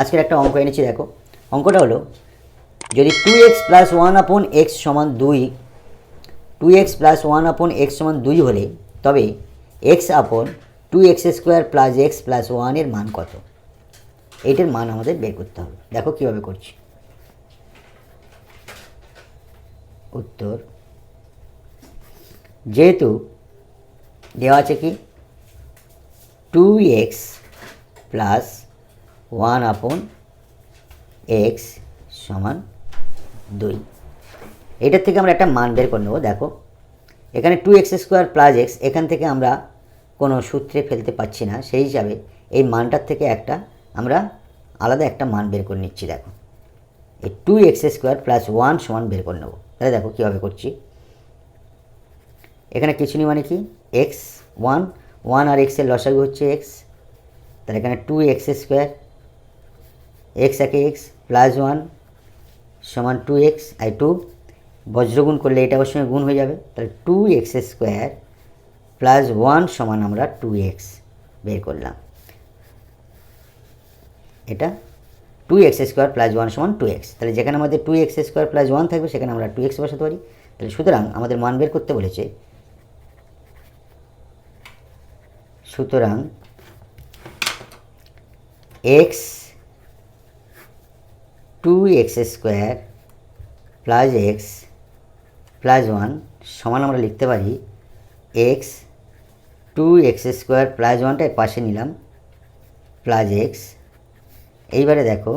আজকের একটা অঙ্ক এনেছি, দেখো। অঙ্কটা হলো, যদি two x plus one upon x সমান দুই two x plus one upon x সমান দুই হলে, তবে x upon two x square plus x plus ওয়ানের মান কত? এইটার মান আমাদের বের করতে হবে। দেখো কীভাবে করছি। উত্তর, যেহেতু দেওয়া আছে কি? Two x plus one upon x সমান দুই। এটার থেকে আমরা একটা মান বের করে নেব, দেখো। এখানে two x square plus x এখান থেকে আমরা কোনো সূত্রে ফেলতে পাচ্ছি না। সেই হিসাবে এই মানটার থেকে একটা আমরা আলাদা একটা মান বের করে নিচ্ছি, দেখো। এই two x square plus one সমান বের করে নেব। তাহলে দেখো কীভাবে করছি। এখানে কিছু নেই মানে কি? এক্স ওয়ান ওয়ান আর এক্সের লসাগু হচ্ছে এক্স তাহলে এখানে টু এক্স স্কোয়ার এক্স একে এক্স প্লাস ওয়ান সমান টু এক্স, আই টু। বজ্রগুণ করলে এটা সঙ্গে গুণ হয়ে যাবে। তাহলে two x square plus one সমান আমরা টু এক্স বের করলাম। এটা two x square plus one সমান টু এক্স। তাহলে যেখানে আমাদের two x square plus one থাকবে, সেখানে আমরা টু এক্স বসাতে পারি। তাহলে সুতরাং আমাদের মান বের করতে বলেছে। সুতরাং x two x square plus x plus one সমান আমরা লিখতে পারি x two x square plus ওয়ানটা পাশে নিলাম প্লাস এক্স এইবারে দেখো,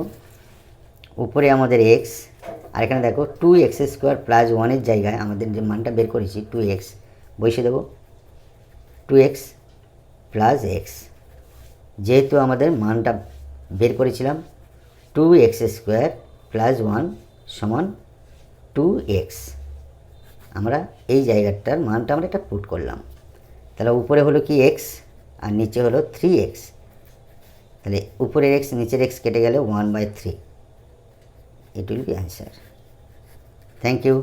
উপরে আমাদের এক্স আর এখানে দেখো টু এক্স স্কোয়ার প্লাস ওয়ানের জায়গায় আমাদের যে মানটা বের করেছি টু এক্স বসে দেবো। টু এক্স প্লাস এক্স যেহেতু আমাদের মানটা বের করেছিলাম two x square plus one সমান টু এক্স আমরা এই জায়গাটার মানটা আমরা একটা পুট করলাম। তাহলে উপরে হলো কি এক্স আর নিচে হলো থ্রি এক্স তাহলে উপরের এক্স নিচের এক্স কেটে গেলে one by three it will be answer thank you